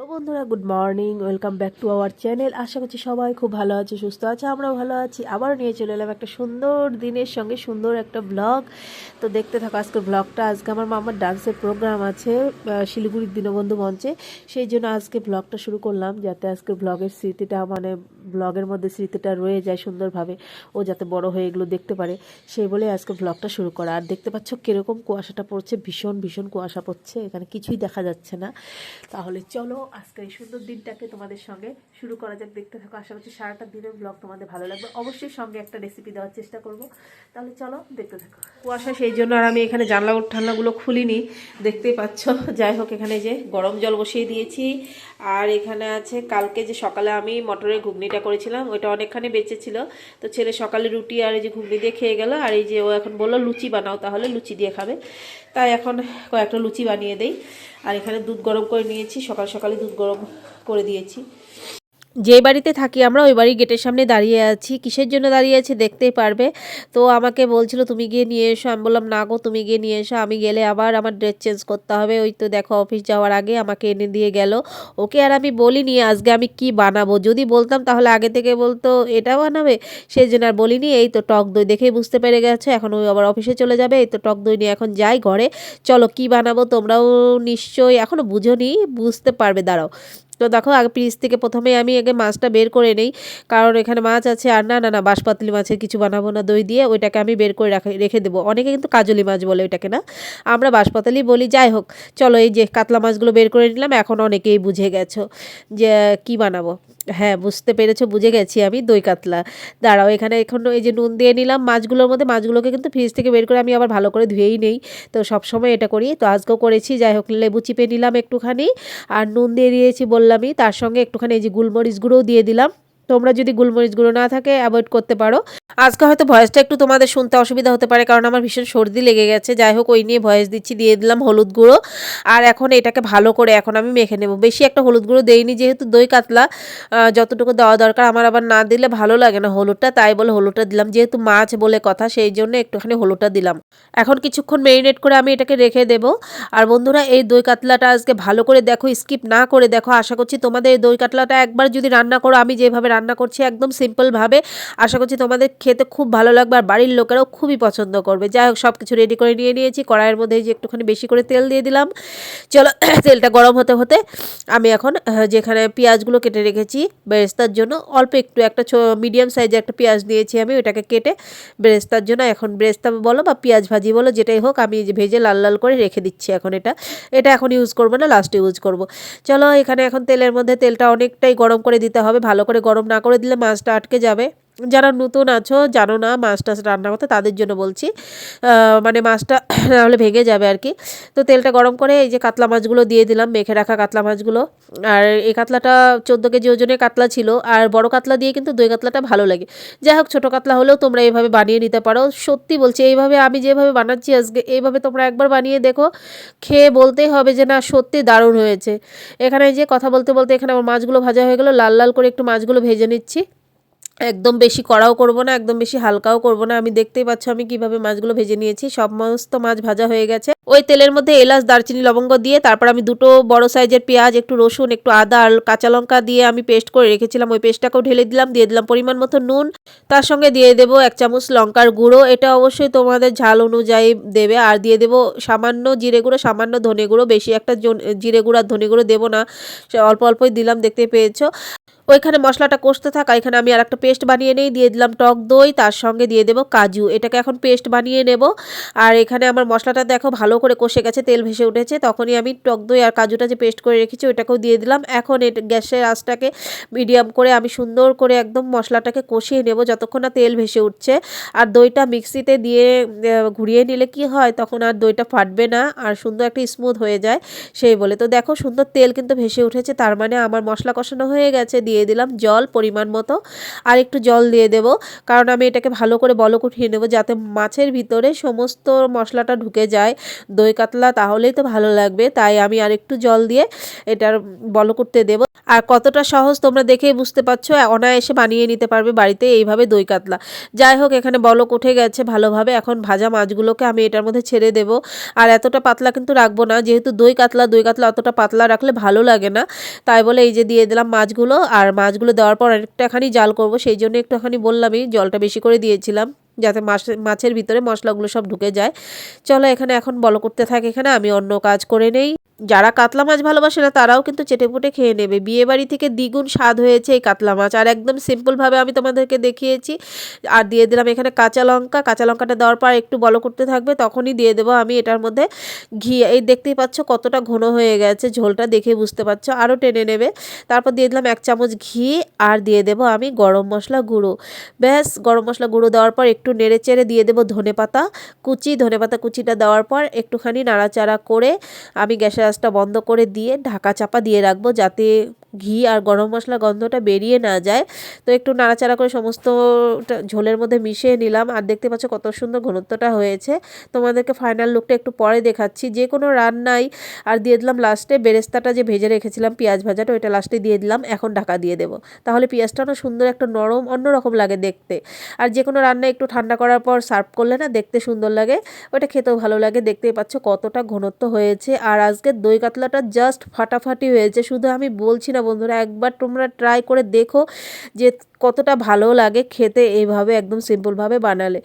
Hello বন্ধুরা, good morning, welcome back to our channel. আশা করছি সবাই খুব ভালো আছে, সুস্থ আছে, আমরাও ভালো আছি। আবার নিয়ে চলে এলাম একটা সুন্দর দিনের সঙ্গে সুন্দর একটা ব্লগ তো দেখতে থাকো আজকের ব্লগটা আজকে আমার মামার ডান্সের প্রোগ্রাম আছে শিলিগুড়ির দীনবন্ধু মঞ্চে। সেই জন্য আজকে ব্লগটা শুরু করলাম, যাতে আজকে ব্লগের স্মৃতিটা মানে ব্লগের মধ্যে স্মৃতিটা রয়ে যায় সুন্দরভাবে। ও যাতে বড় হয়ে এগুলো দেখতে পারে, সেই বলে আজকে ব্লগটা শুরু করা। আর দেখতে পাচ্ছ কীরকম কুয়াশাটা পড়ছে, ভীষণ ভীষণ কুয়াশা পড়ছে। এখানে কিছুই দেখা যাচ্ছে না। তাহলে চলো আজকে এই সুন্দর দিনটাকে তোমাদের সঙ্গে শুরু করা যাক। দেখতে থাকো, আশা করছি সারাটা দিনের ব্লগ তোমাদের ভালো লাগবে। অবশ্যই সঙ্গে একটা রেসিপি দেওয়ার চেষ্টা করব। তাহলে চলো দেখতে থাকো। কুয়াশা সেই জন্য আর আমি এখানে জানলা ঠান্নাগুলো খুলিনি। দেখতেই পাচ্ছ, যাই হোক, এখানে যে গরম জল বসিয়ে দিয়েছি। আর এখানে আছে, কালকে যে সকালে আমি মটরের ঘুগনিটা করেছিলাম, ওইটা অনেকখানি বেঁচে ছিল। তো ছেলে সকালে রুটি আর এই যে ঘুগনি দিয়ে খেয়ে গেল, আর এই যে ও এখন বলল, লুচি বানাও তাহলে, লুচি দিয়ে খাবে। তাই এখন কয়েকটা লুচি বানিয়ে দেই। আর এখানে দুধ গরম করে নিয়েছি, সকাল সকালে দুধ গরম করে দিয়েছি। যে বাড়িতে থাকি আমরা, ওই বাড়ির গেটের সামনে দাঁড়িয়ে আছি। কিসের জন্য দাঁড়িয়ে আছি দেখতেই পারবে। তো আমাকে বলছিল, তুমি গিয়ে নিয়ে এসো। আমি বললাম, না গো, তুমি গিয়ে নিয়ে এসো। আমি গেলে আবার আমার ড্রেস চেঞ্জ করতে হবে। ওই তো দেখো অফিস যাওয়ার আগে আমাকে এনে দিয়ে গেল। ওকে আর আমি বলিনি, আজকে আমি কি বানাবো? যদি বলতাম, তাহলে আগে থেকে বলতো, এটা বানাবে? সেই জন্য আর বলিনি। এই তো টক দই দেখেই বুঝতে পেরে গেছে, এখন ওই আবার অফিসে চলে যাবে। এই তো টক দই নিয়ে এখন যাই ঘরে। চলো, কি বানাবো তোমরাও নিশ্চয়ই এখনও বুঝোনি, বুঝতে পারবে, দাঁড়াও। তো দেখো, আগে ফ্রিজ থেকে প্রথমে আমি আগে মাছটা বের করে নেই। কারণ এখানে মাছ আছে আর না না না, বাঁশপাতলি মাছের কিছু বানাবো না, দই দিয়ে ওইটাকে আমি বের করে রাখে, রেখে দেবো। অনেকে কিন্তু কাজলি মাছ বলে ওইটাকে না। আমরা বাঁশপাতালি বলি, যাই হোক, চলো এই যে কাতলা মাছগুলো বের করে নিলাম, এখন অনেকেই বুঝে গেছো যে কি বানাবো। হ্যাঁ বুঝতে পেরেছ, বুঝে গেছি আমি, দই কাতলা। দাঁড়াও, এখানে এখন এই যে নুন দিয়ে নিলাম, মাছগুলোর মধ্যে, মাছগুলোকে কিন্তু ফ্রিজ থেকে বের করে আমি আবার ভালো করে ধুয়েই নেই। তো সবসময় এটা করি, তো আজকেও করেছি, যাই হোক, লেবু চিপে নিলাম একটুখানি, আর নুন দিয়ে দিয়েছি বললামই, তার সঙ্গে একটুখানি এই যে গোলমরিচ গুঁড়োও দিয়ে দিলাম। তোমরা যদি গোলমরিচ গুঁড়ো না থাকে অ্যাভয়েড করতে পারো। আজকে হয়তো ভয়েসটা একটু তোমাদের শুনতে অসুবিধা হতে পারে, কারণ আমার ভীষণ সর্দি লেগে গেছে। যাই হোক, ওই নিয়ে ভয়েস দিচ্ছি, দিয়ে দিলাম হলুদ গুঁড়ো। আর এখন এটাকে ভালো করে এখন আমি মেখে নেব। বেশি একটা হলুদ গুঁড়ো দেইনি, যেহেতু দই কাতলা যতটুকু দেওয়া দরকার। আমার আবার না দিলে ভালো লাগে না হলুদটা, তাই বলে হলুদটা দিলাম। যেহেতু মাছ বলে কথা, সেই জন্য একটুখানি হলুদটা দিলাম। এখন কিছুক্ষণ মেরিনেট করে আমি এটাকে রেখে দেব। আর বন্ধুরা, এই দই কাতলাটা আজকে ভালো করে দেখো স্কিপ না করে দেখো। আশা করছি তোমাদের এই দই কাতলাটা একবার যদি রান্না করো, আমি যেভাবে রান্না করছি একদম সিম্পলভাবে আশা করছি তোমাদের খেতে খুব ভালো লাগবে আর বাড়ির লোকেরাও খুবই পছন্দ করবে। যাই হোক সব কিছু রেডি করে নিয়ে নিয়েছি। কড়াইয়ের মধ্যে যে একটুখানি বেশি করে তেল দিয়ে দিলাম। চলো, তেলটা গরম হতে হতে আমি এখন যেখানে পেঁয়াজগুলো কেটে রেখেছি বেরেস্তার জন্য, অল্প একটু একটা মিডিয়াম সাইজের একটা পেঁয়াজ নিয়েছি আমি ওটাকে কেটে বেরেস্তার জন্য এখন বেরেস্তা বলো বা পেঁয়াজ ভাজি বলো, যেটাই হোক, আমি ভেজে লাল লাল করে রেখে দিচ্ছি এখন এটা। এটা এখন ইউজ করব না লাস্টে ইউজ করব। চলো, এখানে এখন তেলের মধ্যে তেলটা অনেকটাই গরম করে দিতে হবে। ভালো করে গরম না করে দিলে মাছটা আটকে যাবে। যারা নতুন আছো, জানো না, মাছটা রান্না করতে তাদের জন্য বলছি। মানে মাছটা নাহলে ভেঙে যাবে আর কি। তো তেলটা গরম করে এই যে কাতলা মাছগুলো দিয়ে দিলাম, মেখে রাখা কাতলা মাছগুলো। আর এই কাতলাটা চোদ্দ কেজি ওজনের কাতলা ছিল, আর বড় কাতলা দিয়ে কিন্তু দই কাতলাটা ভালো লাগে। যাই হোক, ছোটো কাতলা হলেও তোমরা এইভাবে বানিয়ে নিতে পারো। সত্যি বলছি, এইভাবে আমি যেভাবে বানাচ্ছি আজকে, এইভাবে তোমরা একবার বানিয়ে দেখো। খেয়ে বলতেই হবে যে, না, সত্যি দারুণ হয়েছে। এখানে যে কথা বলতে বলতে এখানে আমার মাছগুলো ভাজা হয়ে গেলো, লাল লাল করে একটু মাছগুলো ভেজে নিচ্ছি। একদম বেশি কড়াও করব না, একদম বেশি হালকাও করব না। আমি দেখতেই পাচ্ছ আমি কীভাবে মাছগুলো ভেজে নিয়েছি। সমস্ত মাছ ভাজা হয়ে গেছে। ওই তেলের মধ্যে এলাচ, দারচিনি, লবঙ্গ দিয়ে তারপর আমি দুটো বড় সাইজের পেঁয়াজ, একটু রসুন, একটু আদা আর কাঁচা লঙ্কা দিয়ে আমি পেস্ট করে রেখেছিলাম। ওই পেস্টটাকেও ঢেলে দিলাম, দিয়ে দিলাম পরিমাণ মতো নুন। তার সঙ্গে দিয়ে দেবো এক চামচ লঙ্কার গুঁড়ো। এটা অবশ্যই তোমাদের ঝাল অনুযায়ী দেবে। আর দিয়ে দেবো সামান্য জিরে গুঁড়ো, সামান্য ধনে গুঁড়ো। বেশি একটা জিরে গুঁড়ো আর ধনে গুঁড়ো দেবো না। অল্প অল্পই দিলাম, দেখতে পেয়েছ। ওইখানে মশলাটা কষতে থাকা এখানে আমি আর একটা পেস্ট বানিয়ে নেই, দিয়ে দিলাম টক দই, তার সঙ্গে দিয়ে দেবো কাজু। এটাকে এখন পেস্ট বানিয়ে নেব। আর এখানে আমার মশলাটা দেখো ভালো করে কষে গেছে, তেল ভেসে উঠেছে, তখনই আমি টক দই আর কাজুটা যে পেস্ট করে রেখেছি ওইটাকেও দিয়ে দিলাম। এখন এটা গ্যাসের আঁচটাকে মিডিয়াম করে আমি সুন্দর করে একদম মশলাটাকে কষিয়ে নেব যতক্ষণ না তেল ভেসে উঠছে। আর দইটা মিক্সিতে দিয়ে ঘুরিয়ে নিলে কি হয়, তখন আর দইটা ফাটবে না, আর সুন্দর একটা স্মুথ হয়ে যায় সেই বলে। তো দেখো সুন্দর তেল কিন্তু ভেসে উঠেছে, তার মানে আমার মশলা কষানো হয়ে গেছে, দিয়ে দিয়ে দিলাম, জল পরিমাণ মতো, আর একটু জল দিয়ে দেব। কারণ আমি এটাকে ভালো করে বলক উঠিয়ে নেব যাতে মাছের ভিতরে সমস্ত মশলাটা ঢুকে যায়। দই কাতলা তাহলেই তো ভালো লাগবে, তাই আমি আর একটু জল দিয়ে এটার বলক উঠতে দেবো। আর কতটা সহজ তোমরা দেখেই বুঝতে পারছ, অনায়াসে বানিয়ে নিতে পারবে বাড়িতে এইভাবে দই কাতলা। যাই হোক, এখানে বলক উঠে গেছে ভালোভাবে, এখন ভাজা মাছগুলোকে আমি এটার মধ্যে ছেড়ে দেবো। আর এতটা পাতলা কিন্তু রাখব না, যেহেতু দই কাতলা দই কাতলা অতটা পাতলা রাখলে ভালো লাগে না। তাই বলে এই যে দিয়ে দিলাম মাছগুলো, আর মাছগুলো দেওয়ার পর অনেকটাখানি জাল করব, সেই জন্য একটুখানি বললামই জলটা বেশি করে দিয়েছিলাম যাতে মাছ, মাছের ভিতরে মশলাগুলো সব ঢুকে যায়। চলো এখানে এখন বলো করতে থাকে এখানে, আমি অন্য কাজ করে নেই। যারা কাতলা মাছ ভালোবাসে না, তারাও কিন্তু চেটেপুটে খেয়ে নেবে। বিয়ে বাড়ি থেকে দ্বিগুণ স্বাদ হয়েছে এই কাতলা মাছ। আর একদম সিম্পলভাবে আমি তোমাদেরকে দেখিয়েছি। আর দিয়ে দিলাম এখানে কাঁচা লঙ্কা। কাঁচা লঙ্কাটা দেওয়ার পর একটু বলো করতে থাকবে, তখনই দিয়ে দেবো আমি এটার মধ্যে ঘি। এই দেখতেই পাচ্ছ কতটা ঘন হয়ে গেছে ঝোলটা, দেখে বুঝতে পারছ। আরও টেনে নেবে। তারপর দিয়ে দিলাম এক চামচ ঘি আর দিয়ে দেবো আমি গরম মশলা গুঁড়ো। ব্যাস, গরম মশলা গুঁড়ো দেওয়ার পর একটু নেড়ে চেড়ে দিয়ে দেবো ধনে পাতা কুচি। ধনে পাতা কুচিটা দেওয়ার পর একটুখানি নাড়াচাড়া করে আমি গ্যাসের আঁচটা বন্ধ করে দিয়ে ঢাকা চাপা দিয়ে রাখব যাতে ঘি আর গরম মশলা গন্ধটা বেরিয়ে না যায়। তো একটু নাড়াচাড়া করে সমস্ত ঝোলের মধ্যে মিশিয়ে নিলাম আর দেখতে পাচ্ছ কত সুন্দর ঘনত্বটা হয়েছে। তোমাদেরকে ফাইনাল লুকটা একটু পরে দেখাচ্ছি। যে কোনো রান্নাই আর দিয়ে দিলাম লাস্টে বেরেস্তাটা যে ভেজে রেখেছিলাম পেঁয়াজ ভাজাটা, ওইটা লাস্টে দিয়ে দিলাম। এখন ঢাকা দিয়ে দেবো। তাহলে পেঁয়াজটা না সুন্দর একটা নরম, অন্যরকম লাগে দেখতে। আর যে কোনো রান্না একটু ঠান্ডা করার পর সার্ভ করলে না দেখতে সুন্দর লাগে। ওইটা খেতেও ভালো লাগে। দেখতেই পাচ্ছ কতটা ঘনত্ব হয়েছে। আর আজকে দই কাতলাটা জাস্ট ফাটাফাটি হয়েছে। শুধু আমি বলছি না বন্ধুরা? একবার তোমরা ট্রাই করে দেখো যে কতটা ভালো লাগে খেতে এইভাবে একদম সিম্পলভাবে বানালে।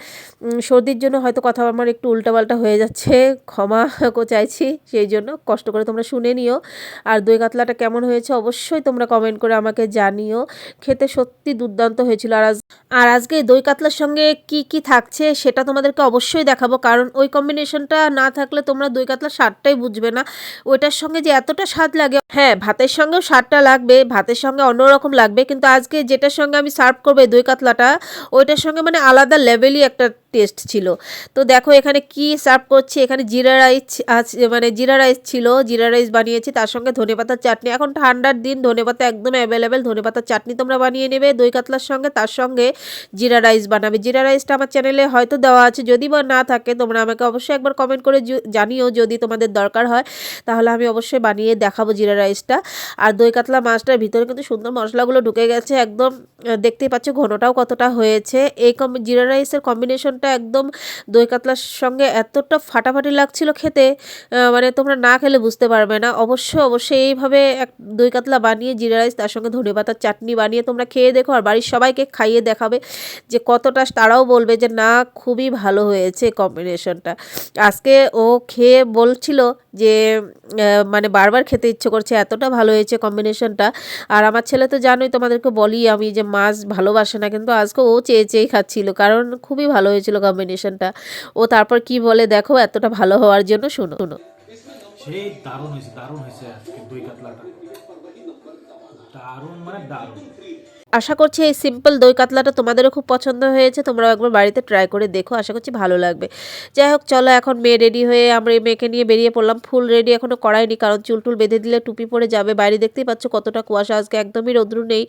সর্দির জন্য হয়তো কথা আমার একটু উল্টাপাল্টা হয়ে যাচ্ছে, ক্ষমা চাইছি, সেই জন্য কষ্ট করে তোমরা শুনে নিও। আর দই কাতলাটা কেমন হয়েছে অবশ্যই তোমরা কমেন্ট করে আমাকে জানিও। খেতে সত্যি দুর্দান্ত হয়েছিল। আর আজ আর আজকে দই কাতলার সঙ্গে কি কি থাকছে সেটা তোমাদেরকে অবশ্যই দেখাবো। কারণ ওই কম্বিনেশনটা না থাকলে তোমরা দই কাতলার স্বাদটাই বুঝবে না। ওইটার সঙ্গে যে এতটা স্বাদ লাগে হ্যাঁ ভাতের সঙ্গেও স্বাদটা লাগবে, ভাতের সঙ্গে অন্যরকম লাগবে, কিন্তু আজকে যেটার সঙ্গে আমি সার্ভ করব দই কাতলাটা, ওইটার সঙ্গে মানে আলাদা লেভেলই একটা টেস্ট ছিল। তো দেখো এখানে কি সার্ভ করছি, এখানে জিরা রাইস মানে জিরা রাইস ছিল, জিরা রাইস বানিয়েছি, তার সঙ্গে ধনেপাতার চাটনি। এখন ঠান্ডার দিন ধনেপাতা একদম অ্যাভেলেবেল ধনেপাতার চাটনি তোমরা বানিয়ে নেবে দই কাতলার সঙ্গে, তার সঙ্গে জিরা রাইস বানাবে। জিরা রাইসটা আমার চ্যানেলে হয়তো দেওয়া আছে, যদি বা না থাকে, তোমরা আমাকে অবশ্যই একবার কমেন্ট করে জানিও যদি তোমাদের দরকার হয়। তাহলে আমি অবশ্যই বানিয়ে দেখাবো জিরা রাইসটা আর দই কাতলা মাছটার ভিতরে কিন্তু সুন্দর মশলাগুলো ঢুকে গেছে। একদম দেখতেই পাচ্ছ ঘনটাও কতটা হয়েছে। এই কম, জিরা রাইসের কম্বিনেশনটা একদম দই কাতলার সঙ্গে এতটা ফাটাফাটি লাগছিল খেতে মানে তোমরা না খেলে বুঝতে পারবে না। অবশ্যই অবশ্যই এইভাবে এক, দই কাতলা বানিয়ে, জিরা রাইস, তার সঙ্গে ধনে পাতার চাটনি বানিয়ে তোমরা খেয়ে দেখো আর বাড়ির সবাইকে খাইয়ে দেখাবে যে কতটা তারাও বলবে যে না, খুবই ভালো হয়েছে কম্বিনেশনটা আজকে ও খেয়ে বলছিল যে মানে বারবার খেতে ইচ্ছে করছে, এতটা ভালো হয়েছে কম্বিনেশনটা আর আমার ছেলে তো জানোই, তোমাদেরকে বলি আমি যে মাছ ভালোবাসে না, কিন্তু আজকে ও চেয়ে চেয়ে খাচ্ছিল, কারণ খুবই ভালো হয়েছিল কম্বিনেশনটা ও তারপর কি বলে, দেখো, এতটা ভালো হওয়ার জন্য শুনো। শুনো। সেই দারুণ হয়েছে দারুণ হয়েছে কাতলাটা। দারুণ মানে দারুণ। আশা করছি এই সিম্পল দই কাতলাটা তোমাদেরও খুব পছন্দ হয়েছে। তোমরাও একবার বাড়িতে ট্রাই করে দেখো, আশা করছি ভালো লাগবে। যাই হোক, চলো এখন মেয়ে রেডি হয়ে আমরা এই মেয়েকে নিয়ে বেরিয়ে পড়লাম। ফুল রেডি এখনও করাইনি কারণ চুল টুল বেঁধে দিলে টুপি পরে যাবে। বাইরে দেখতেই পাচ্ছ কতটা কুয়াশা, আজকে একদমই রোদ্রু নেই।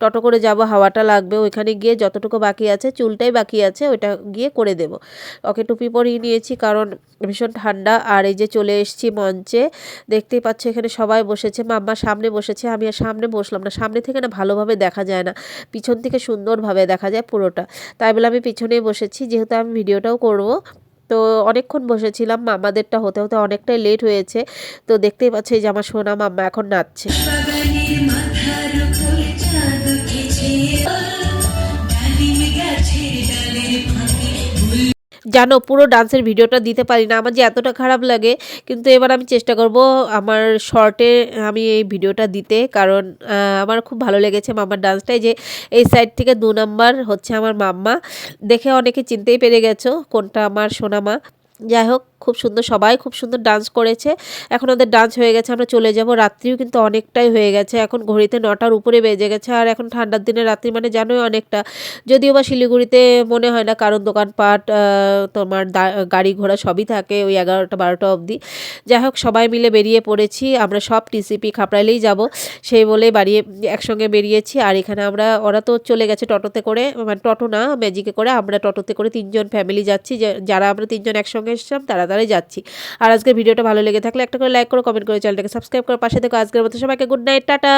টোটো করে যাব, হাওয়াটা লাগবে। ওইখানে গিয়ে যতটুকু বাকি আছে, চুলটাই বাকি আছে, ওইটা গিয়ে করে দেব। ওকে টুপি পরিয়ে নিয়েছি, কারণ ভীষণ ঠান্ডা। আর এই যে চলে এসেছি মঞ্চে, দেখতেই পাচ্ছ এখানে সবাই বসেছে। মাম্মা সামনে বসেছে, আমি আর সামনে বসলাম না। সামনে থেকে না ভালোভাবে দেখা যায় না। পিছন থেকে সুন্দরভাবে দেখা যায় পুরোটা। তাই বলে আমি পিছনেই বসেছি, যেহেতু আমি ভিডিওটাও করব। তো অনেকক্ষণ বসেছিলাম, মামাদেরটা হতে হতে অনেকটাই লেট হয়েছে। তো দেখতেই পাচ্ছি যে আমার সোনা মাম্মা এখন নাচছে। মাথার জানো, পুরো ডান্সের ভিডিওটা দিতে পারি না। আমার যে এতটা খারাপ লাগে, কিন্তু এবার আমি চেষ্টা করব আমার শর্টে আমি এই ভিডিওটা দিতে। কারণ আমার খুব ভালো লেগেছে মাম্মার ডান্সটাই যে, এই সাইড থেকে দু নাম্বার হচ্ছে আমার মাম্মা। দেখে অনেকে চিনতেই পেরে গেছো কোনটা আমার সোনামা। যাই হোক, খুব সুন্দর, সবাই খুব সুন্দর ডান্স করেছে। এখন ওদের ডান্স হয়ে গেছে, আমরা চলে যাব। রাত্রিও কিন্তু অনেকটাই হয়ে গেছে। এখন ঘড়িতে নটার উপরে বেজে গেছে, আর এখন ঠান্ডার দিনে রাত্রি মানে জানোই অনেকটা। যদিও বা শিলিগুড়িতে মনে হয় না কারণ দোকানপাট তোমার গাড়ি ঘোড়া সবই থাকে ওই এগারোটা, বারোটা অবধি। যাই হোক, সবাই মিলে বেরিয়ে পড়েছি। আমরা সব টিসিপি খাপড়াইলেই যাব। সেই বলে বাড়িয়ে একসঙ্গে বেরিয়েছি। আর এখানে আমরা, ওরা তো চলে গেছে টোটোতে করে মানে টোটো না ম্যাজিকে করে, আমরা টোটোতে করে তিনজন ফ্যামিলি যাচ্ছি। যারা আমরা তিনজন একসঙ্গে এসেছিলাম তাড়াতাড়ি যাচ্ছি। আর আজকের ভিডিওটা ভালো লেগে থাকলে একটা করে লাইক করো কমেন্ট করে, চ্যানেলটাকে সাবস্ক্রাইব করে, পাশে দেখো আজকের মতো সবাইকে গুড নাইট টাটা।